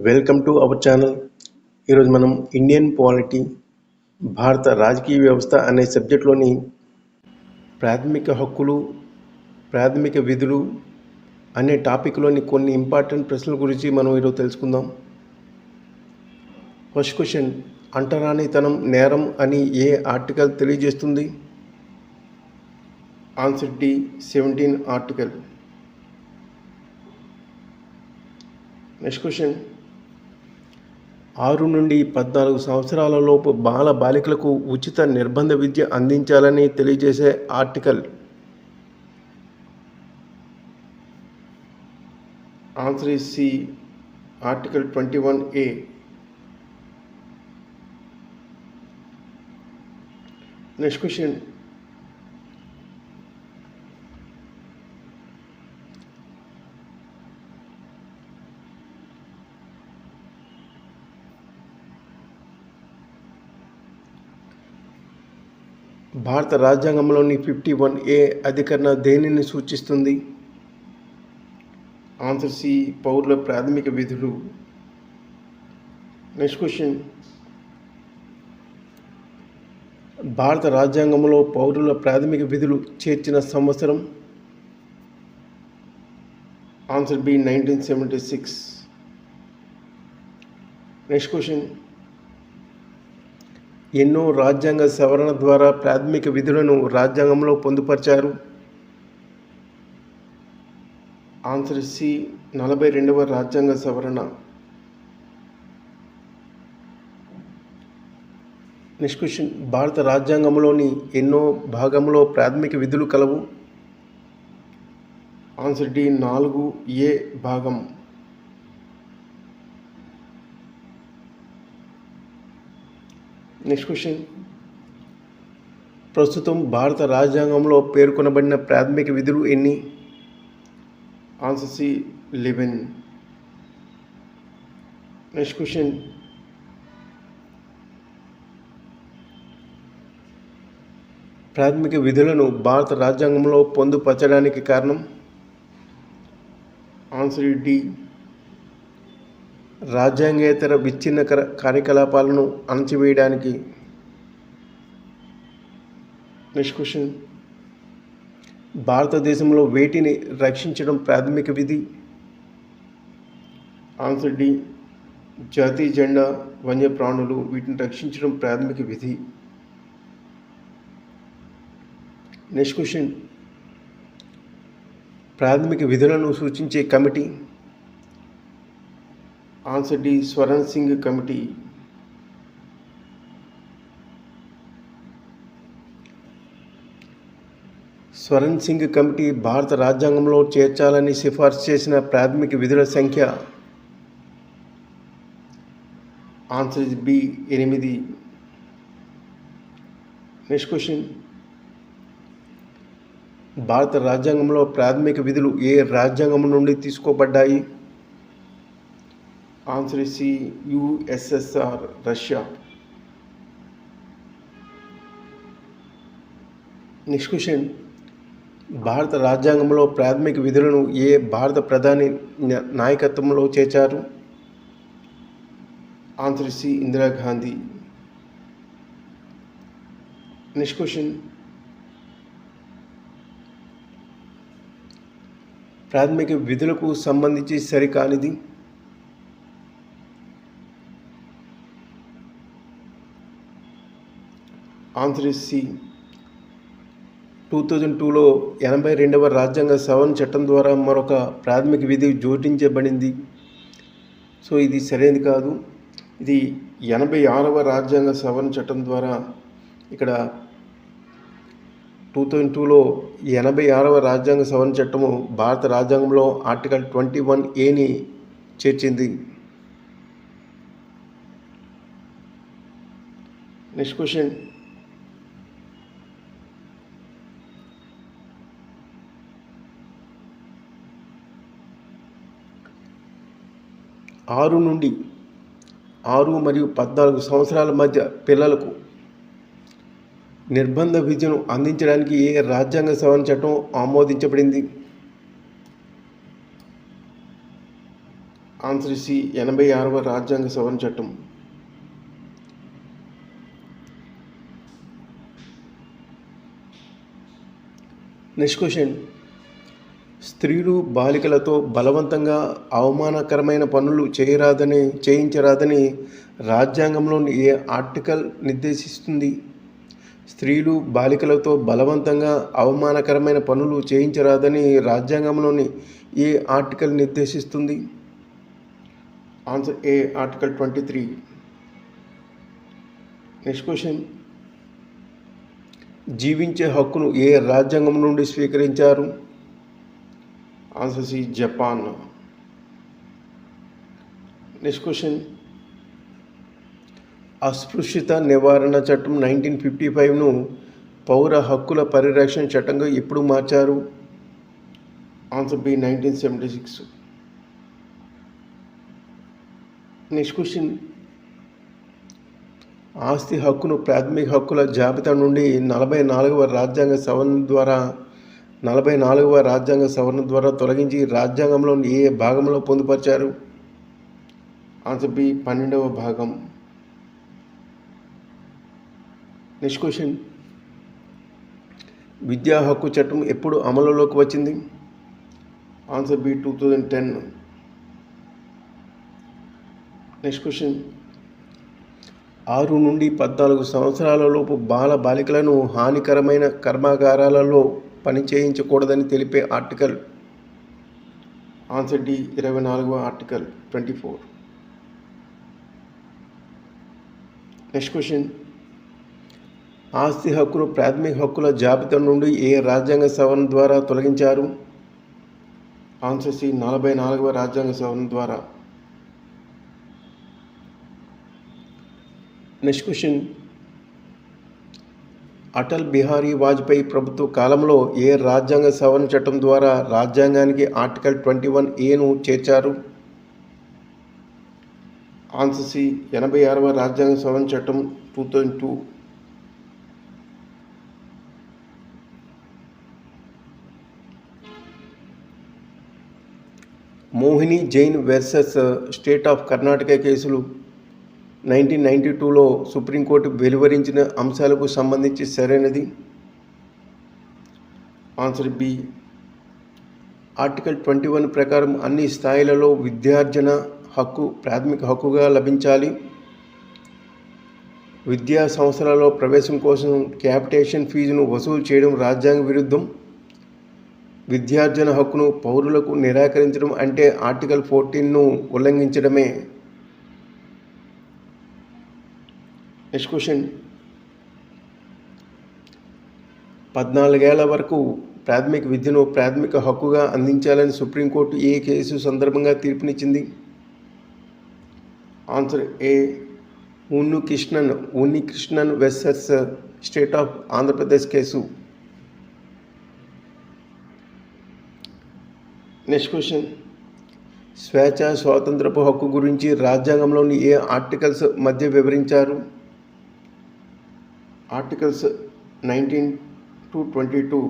Welcome to our channel. ఈరోజు మనం Indian polity భారత రాజకీయ వ్యవస్థ అనే సబ్జెక్ట్లోని ప్రాథమిక హక్కులు ప్రాథమిక విధులు అనే టాపిక్లోని కొన్ని ఇంపార్టెంట్ ప్రశ్నల గురించి మనం ఈరోజు తెలుసుకుందాం. ఫస్ట్ క్వశ్చన్ అంటరానితనం నేరం అని ఏ ఆర్టికల్ తెలియజేస్తుంది? Answer D seventeen article. Next question ఆరు నుండి పద్నాలుగు సంవత్సరాలలోపు బాల బాలికలకు ఉచిత నిర్బంధ విద్య అందించాలని తెలియజేసే article. Answer is C article twenty one A. Next question. భారత రాజ్యాంగంలోని ఫిఫ్టీ వన్ ఏ అధికరణ దేనిని సూచిస్తుంది? ఆన్సర్ సి పౌరుల ప్రాథమిక విధులు. Next question. భారత రాజ్యాంగంలో పౌరుల ప్రాథమిక విధులు చేర్చిన సంవత్సరం? Answer B nineteen seventy six. Next question. ఎన్నో రాజ్యాంగ సవరణ ద్వారా ప్రాథమిక విధులను రాజ్యాంగంలో పొందుపరిచారు. ఆన్సర్ సి నలభై రెండవ రాజ్యాంగ సవరణ. Next question. భారత రాజ్యాంగంలోని ఎన్నో భాగంలో ప్రాథమిక విధులు కలవు. ఆన్సర్ డి నాలుగు ఏ భాగం. నెక్స్ట్ క్వశ్చన్ ప్రస్తుతం భారత రాజ్యాంగంలో పేర్కొనబడిన ప్రాథమిక విధులు ఎన్ని? Answer C eleven next question ప్రాథమిక విధులను భారత రాజ్యాంగంలో పొందుపరచడానికి కారణం? ఆన్సర్ డి రాజ్యాంగేతర విచ్ఛిన్న కార్యకలాపాలను అణచివేయడానికి నెక్స్ట్ క్వశ్చన్ భారతదేశంలో వేటిని రక్షించడం ప్రాథమిక విధి? Answer D. జాతీయ జెండా వన్యప్రాణులు వీటిని రక్షించడం ప్రాథమిక విధి. నెక్స్ట్ క్వశ్చన్ ప్రాథమిక విధులను సూచించే committee answer D Swaran Singh committee. Swaran Singh committee భారత రాజ్యాంగంలో చేర్చాలని సిఫార్సు చేసిన ప్రాథమిక విధుల సంఖ్య ఆన్సర్ ఇస్ బి ఎనిమిది. Next question. భారత రాజ్యాంగంలో ప్రాథమిక విధులు ఏ రాజ్యాంగం నుండి తీసుకోబడ్డాయి? Answer C USSR Russia. Next question భారత రాజ్యాంగంలో ప్రాథమిక విధులను ఏ భారత ప్రధాని నాయకత్వంలో చేర్చారు? Answer C Indira Gandhi next question ప్రాథమిక విధులకు సంబంధించి సరికానిది? Answer is C. Two thousand టూలో ఎనభై రెండవ రాజ్యాంగ సవరణ చట్టం ద్వారా మరొక ప్రాథమిక విధి జోడించబడింది. సో ఇది సరైనది కాదు. ఇది ఎనభై ఆరవ రాజ్యాంగ సవరణ చట్టం ద్వారా ఇక్కడ టూ థౌజండ్ టూలో ఎనభై ఆరవ రాజ్యాంగ సవరణ చట్టము భారత రాజ్యాంగంలో ఆర్టికల్ ట్వంటీ వన్ ఏని చేర్చింది. Next question. ఆరు నుండి ఆరు మరియు పద్నాలుగు సంవత్సరాల మధ్య పిల్లలకు నిర్బంధ విద్యను అందించడానికి ఏ రాజ్యాంగ సవరణ చట్టం ఆమోదించబడింది? ఆన్సర్ సి ఎనభై ఆరవ రాజ్యాంగ సవరణ చట్టం. Next question. స్త్రీలు బాలికలతో బలవంతంగా అవమానకరమైన పనులు చేయరాదని చేయించరాదని రాజ్యాంగంలోని ఏ ఆర్టికల్ నిర్దేశిస్తుంది? స్త్రీలు బాలికలతో బలవంతంగా అవమానకరమైన పనులు చేయించరాదని రాజ్యాంగంలోని ఏ ఆర్టికల్ నిర్దేశిస్తుంది? Answer A article twenty three. Next question. జీవించే హక్కును ఏ రాజ్యాంగం నుండి స్వీకరించారు? Answer C Japan. Next question అస్పృశ్యత నివారణ చట్టం నైన్టీన్ ఫిఫ్టీ ఫైవ్ను పౌర హక్కుల పరిరక్షణ చట్టంగా ఎప్పుడు మార్చారు? Answer B nineteen seventy six. Next question ఆస్తి హక్కును ప్రాథమిక హక్కుల జాబితా నుండి నలభై నాలుగవ రాజ్యాంగ సవరణ ద్వారా నలభై నాలుగవ రాజ్యాంగ సవరణ ద్వారా తొలగించి రాజ్యాంగంలో ఏ భాగంలో పొందుపరిచారు? ఆన్సర్ బి పన్నెండవ భాగం. Next question. విద్యా హక్కు చట్టం ఎప్పుడు అమలులోకి వచ్చింది? Answer B two thousand ten. Next question. ఆరు నుండి పద్నాలుగు సంవత్సరాలలోపు బాల బాలికలను హానికరమైన కర్మాగారాలలో పని చేయించకూడదని తెలిపే ఆర్టికల్. ఆన్సర్ డి ఇరవై నాలుగవ article twenty four. Next question. ఆస్తి హక్కును ప్రాథమిక హక్కుల జాబితా నుండి ఏ రాజ్యాంగ సవరణ ద్వారా తొలగించారు? ఆన్సర్ సి నలభై నాలుగవ రాజ్యాంగ సవరణ ద్వారా. Next question. అటల్ బిహారీ వాజ్పేయి ప్రభుత్వ కాలంలో ఏ రాజ్యాంగ సవరణ చట్టం ద్వారా రాజ్యాంగానికి ఆర్టికల్ ట్వంటీ వన్ ఏను చేర్చారు? ఆన్సర్ సి ఎనభై ఆరవ రాజ్యాంగ సవరణ చట్టం two thousand two. Mohini Jain versus state of Karnataka కేసులు నైన్టీన్ నైంటీ టూలో సుప్రీంకోర్టు వెలువరించిన అంశాలకు సంబంధించి సరైనది? Answer B. Article twenty one ప్రకారం అన్ని స్థాయిలలో విద్యార్జన హక్కు ప్రాథమిక హక్కుగా లభించాలి. విద్యా సంస్థలలో ప్రవేశం కోసం క్యాపిటేషన్ ఫీజును వసూలు చేయడం రాజ్యాంగ విరుద్ధం. విద్యార్జన హక్కును పౌరులకు నిరాకరించడం అంటే ఆర్టికల్ ఫోర్టీన్ను ఉల్లంఘించడమే. నెక్స్ట్ క్వశ్చన్ పద్నాలుగేళ్ళ వరకు ప్రాథమిక విద్యను ప్రాథమిక హక్కుగా అందించాలని సుప్రీంకోర్టు ఏ కేసు సందర్భంగా తీర్పునిచ్చింది? Answer A Unni Krishnan Unni Krishnan versus state of Andhra Pradesh case. Next question స్వేచ్ఛ స్వాతంత్రపు హక్కు గురించి రాజ్యాంగంలోని ఏ ఆర్టికల్స్ మధ్య వివరించారు? Articles nineteen to twenty two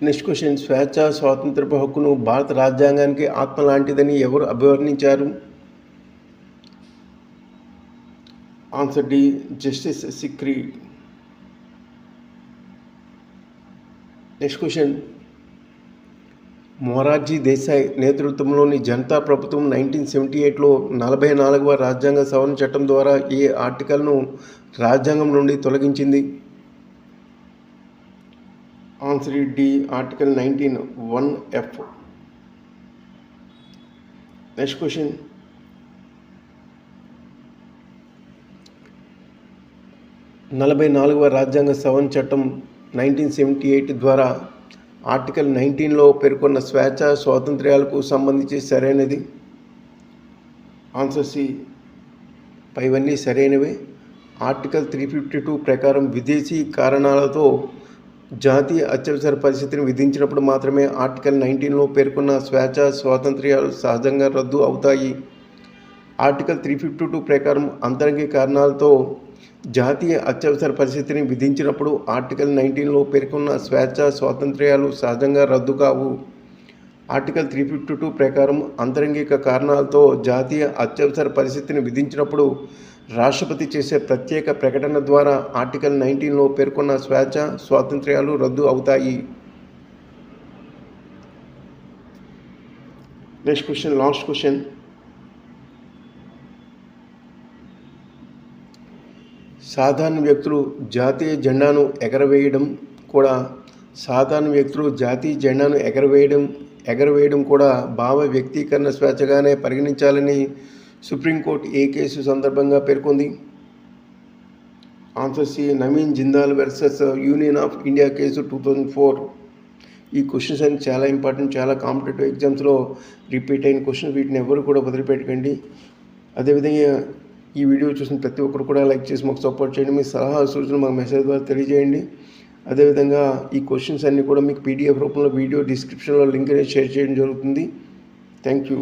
next question స్వేచ్ఛ స్వాతంత్రపు హక్కును భారత రాజ్యాంగానికి ఆత్మ లాంటిదని ఎవరు అభివర్ణించారు answer D justice Sikri next question Morarji Desai నేతృత్వంలోని జనతా ప్రభుత్వం నైన్టీన్ సెవెంటీ ఎయిట్లో నలభై నాలుగవ రాజ్యాంగ సవరణ చట్టం ద్వారా ఈ ఆర్టికల్ను రాజ్యాంగం నుండి తొలగించింది? Answer D article nineteen one F. Next question. నలభై నాలుగవ రాజ్యాంగ సవరణ చట్టం నైన్టీన్ సెవెంటీ ఎయిట్ ద్వారా ఆర్టికల్ నైన్టీన్లో పేర్కొన్న స్వేచ్ఛ స్వాతంత్ర్యాలకు సంబంధించి సరైనది? Answer C. పైవన్నీ సరైనవే. ఆర్టికల్ త్రీ ఫిఫ్టీ టూ ప్రకారం విదేశీ కారణాలతో జాతీయ అత్యవసర పరిస్థితిని విధించినప్పుడు మాత్రమే ఆర్టికల్ నైన్టీన్లో పేర్కొన్న స్వేచ్ఛ స్వాతంత్ర్యాలు సహజంగా రద్దు అవుతాయి. ఆర్టికల్ త్రీ ఫిఫ్టీ టూ ప్రకారం అంతరంగిక కారణాలతో జాతీయ అత్యవసర పరిస్థితిని విధించినప్పుడు ఆర్టికల్ నైన్టీన్లో పేర్కొన్న స్వేచ్ఛ స్వాతంత్ర్యాలు సహజంగా రద్దు కావు. ఆర్టికల్ త్రీ ఫిఫ్టీ టూ ప్రకారం అంతరంగిక కారణాలతో జాతీయ అత్యవసర పరిస్థితిని విధించినప్పుడు రాష్ట్రపతి చేసే ప్రత్యేక ప్రకటన ద్వారా ఆర్టికల్ నైన్టీన్లో పేర్కొన్న స్వేచ్ఛ స్వాతంత్ర్యాలు రద్దు అవుతాయి. నెక్స్ట్ క్వశ్చన్ లాస్ట్ క్వశ్చన్ సాధారణ వ్యక్తులు జాతీయ జెండాను ఎగరవేయడం కూడా సాధారణ వ్యక్తులు జాతీయ జెండాను ఎగరవేయడం ఎగరవేయడం కూడా భావ వ్యక్తీకరణ స్వేచ్ఛగానే పరిగణించాలని సుప్రీంకోర్టు ఏ కేసు సందర్భంగా పేర్కొంది? Answer C Naveen Jindal versus union of India case two thousand four. ఈ క్వశ్చన్స్ అని చాలా ఇంపార్టెంట్ చాలా కాంపిటేటివ్ ఎగ్జామ్స్లో రిపీట్ అయిన క్వశ్చన్స్ వీటిని ఎవరు కూడా వదిలిపెట్టకండి. అదేవిధంగా ఈ వీడియో చూసిన ప్రతి ఒక్కరు కూడా లైక్ చేసి మాకు సపోర్ట్ చేయండి. మీ సలహా సూచనలు మాకు మెసేజ్ ద్వారా తెలియజేయండి. అదేవిధంగా ఈ క్వశ్చన్స్ అన్నీ కూడా మీకు పీడిఎఫ్ రూపంలో వీడియో డిస్క్రిప్షన్లో లింక్ అనేది షేర్ చేయడం జరుగుతుంది. Thank you